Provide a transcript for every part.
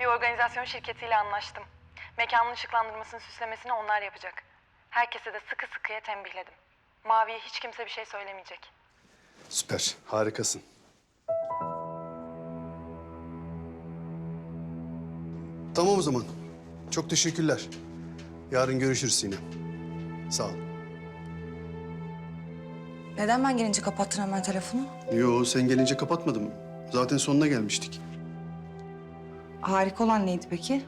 Bir organizasyon şirketiyle anlaştım. Mekanın ışıklandırmasını süslemesini onlar yapacak. Herkese de sıkı sıkıya tembihledim. Mavi'ye hiç kimse bir şey söylemeyecek. Süper, harikasın. Tamam o zaman. Çok teşekkürler. Yarın görüşürüz yine. Sağ ol. Neden ben gelince kapattın hemen telefonu? Yo, sen gelince kapatmadım. Zaten sonuna gelmiştik. Harika olan neydi peki?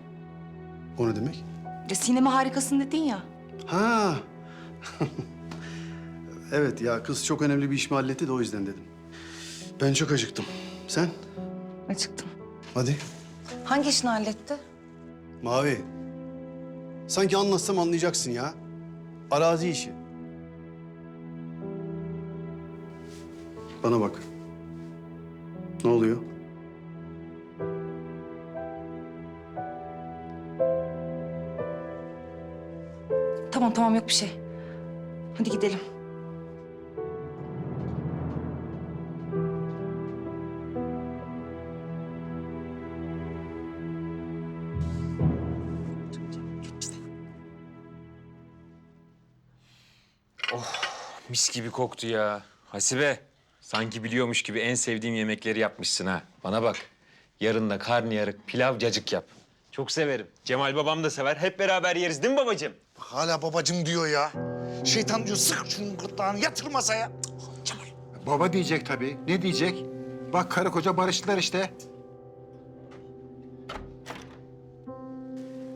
O ne demek? Ya sinema harikasın dedin ya. Ha. evet ya kız çok önemli bir işimi halletti de o yüzden dedim. Ben çok acıktım. Sen? Acıktım. Hadi. Hangi işini halletti? Mavi. Sanki anlatsam anlayacaksın ya. Arazi işi. Bana bak. Ne oluyor? Tamam tamam yok bir şey. Hadi gidelim. Mis gibi koktu ya. Hasibe, sanki biliyormuş gibi en sevdiğim yemekleri yapmışsın ha. Bana bak, yarın da karnıyarık, pilav, cacık yap. Çok severim. Cemal babam da sever. Hep beraber yeriz değil mi babacığım? Hala babacım diyor ya. Şeytan diyor sık şunun gırtlağını yatır masaya. Cemal. Baba diyecek tabii. Ne diyecek? Bak karı koca barıştılar işte.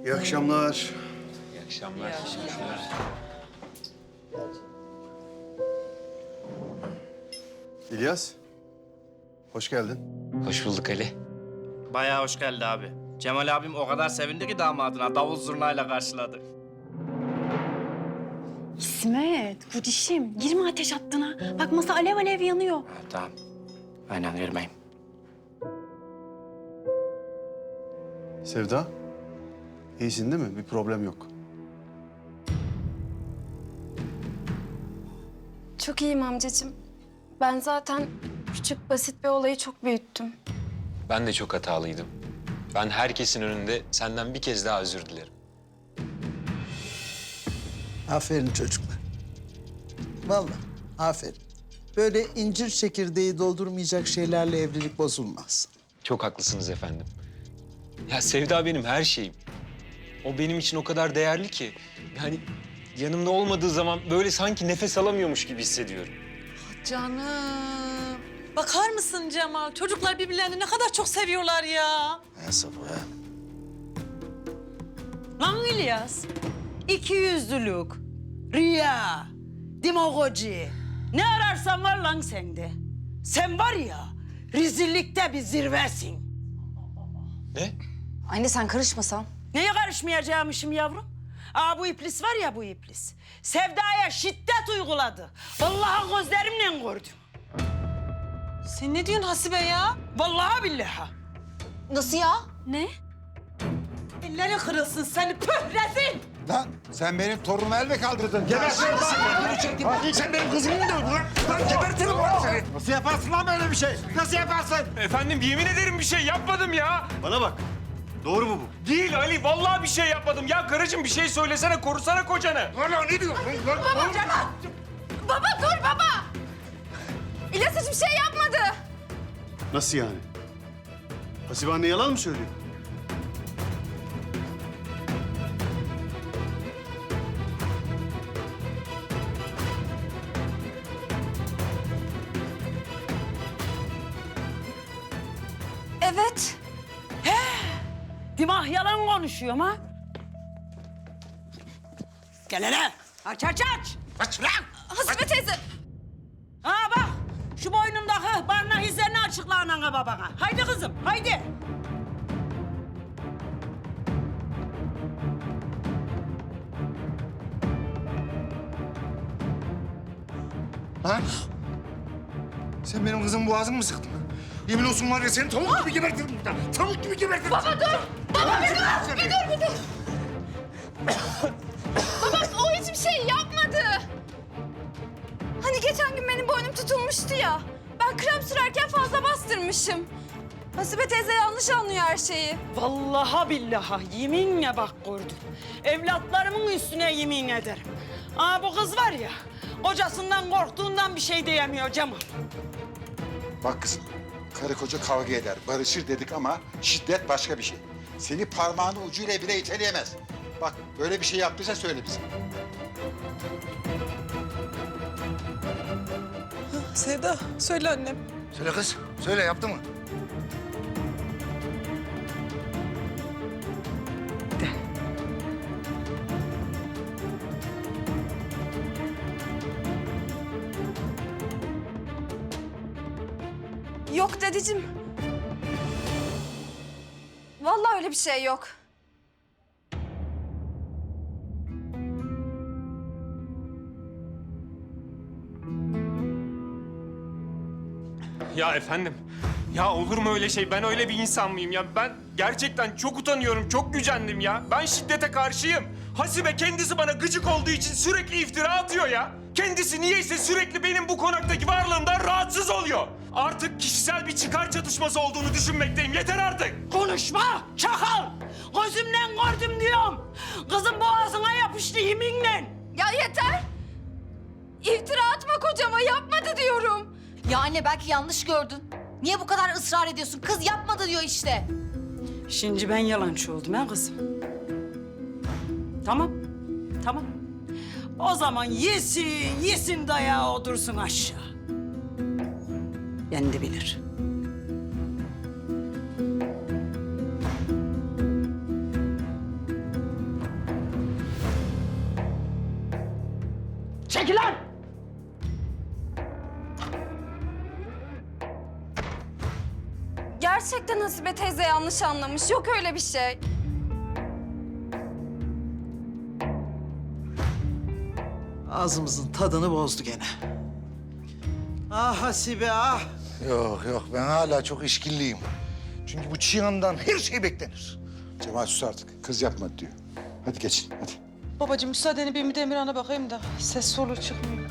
İyi akşamlar. İyi akşamlar. İlyas. Hoş geldin. Hoş bulduk Ali. Bayağı hoş geldi abi. Cemal abim o kadar sevindi ki damadına davul zurnayla karşıladı. İsmet, Kudişim, girme ateş hattına. Bak masa alev alev yanıyor. Ha, tamam. Aynen girmeyim. Sevda. iyisin değil mi? Bir problem yok. Çok iyiyim amcacığım. Ben zaten küçük basit bir olayı çok büyüttüm. Ben de çok hatalıydım. Ben herkesin önünde senden bir kez daha özür dilerim. Aferin çocuklar. Vallahi aferin. Böyle incir çekirdeği doldurmayacak şeylerle evlilik bozulmaz. Çok haklısınız efendim. Ya Sevda benim her şeyim. O benim için o kadar değerli ki. Yani yanımda olmadığı zaman böyle sanki nefes alamıyormuş gibi hissediyorum. Canım. Bakar mısın Cemal? Çocuklar birbirlerini ne kadar çok seviyorlar ya. Ne sapı ha? Lan İlyas. İki yüzlülük, riya, demagoji. Ne ararsan var lan sende. Sen var ya rezillikte bir zirvesin. Ne? Anne sen karışmasan. Neye karışmayacağımışım yavrum? Aa bu iblis var ya bu iblis. Sevdaya şiddet uyguladı. Vallahi gözlerimle gördüm. Sen ne diyorsun Hasibe ya? Vallahi billahi. Nasıl ya? Ne? Elleri kırılsın seni püh rezil. Lan sen benim torunumu el mi kaldırdın? Gebertirim seni. Sen benim kızımı mı dövdün lan? Lan gebertirim lan seni. Nasıl yaparsın lan böyle bir şey? Nasıl yaparsın? Efendim yemin ederim bir şey yapmadım ya. Bana bak. Doğru mu bu? Değil Ali vallahi bir şey yapmadım. Ya karıcığım bir şey söylesene korusana kocanı. Hala ne diyorsun? Lan, lan, Baba dur baba! İlyas hiçbir şey yapmadı. Nasıl yani? Hasibe anne yalan mı söylüyor? Evet. Dimah yalan konuşuyor ha? Gel hele. Aç aç aç. Aç lan. Hasibe teyze. Ha bak. Şu boynundaki barnak izlerini açıkla anana babana. Haydi kızım haydi. Lan. Sen benim kızımın boğazını mı sıktın? Yemin olsun var ya seni tavuk gibi gebertirim burada. Tavuk gibi gebertirim. Baba dur. Baba bir dur. Bir dur bir dur. Baba o hiçbir şey yapmadı. Hani geçen gün benim boynum tutulmuştu ya. Ben krem sürerken fazla bastırmışım. Hasibe teyze yanlış anlıyor her şeyi. Vallahi billahi yeminle bak gördüm. Evlatlarımın üstüne yemin ederim. Aa bu kız var ya, kocasından korktuğundan bir şey diyemiyor Cemal. Bak kızım, karı koca kavga eder, barışır dedik ama şiddet başka bir şey. Seni parmağının ucuyla bile iteleyemez. Bak böyle bir şey yaptıysa söyle bize. Sevda söyle annem. Söyle kız. Söyle yaptı mı? Yok dedeciğim. Vallahi öyle bir şey yok. Ya efendim, ya olur mu öyle şey? Ben öyle bir insan mıyım ya? Ben gerçekten çok utanıyorum, çok gücendim ya. Ben şiddete karşıyım. Hasibe kendisi bana gıcık olduğu için sürekli iftira atıyor ya. Kendisi niyeyse sürekli benim bu konaktaki varlığımdan rahatsız oluyor. Artık kişisel bir çıkar çatışması olduğunu düşünmekteyim. Yeter artık. Konuşma çakal. Gözümden gördüm diyorum. Kızın boğazına yapıştı yeminle. Ya yeter. İftira atma kocama yapmadı diyorum. Ya anne belki yanlış gördün. Niye bu kadar ısrar ediyorsun? Kız yapmadı diyor işte. Şimdi ben yalancı oldum ha kızım. Tamam, tamam. O zaman yesin, yesin dayağı otursun aşağı. Kendi bilir. Çekil lan! Gerçekten Hasibe teyze yanlış anlamış. Yok öyle bir şey. Ağzımızın tadını bozdu gene. Ah Hasibe ah. Yok yok ben hala çok işkilliyim. Çünkü bu Çiğan'dan her şey beklenir. Cemal sus artık, kız yapmadı diyor. Hadi geçin, hadi. Babacığım müsaadeni bir Demirhan'a bakayım da ses solu çıkmıyor.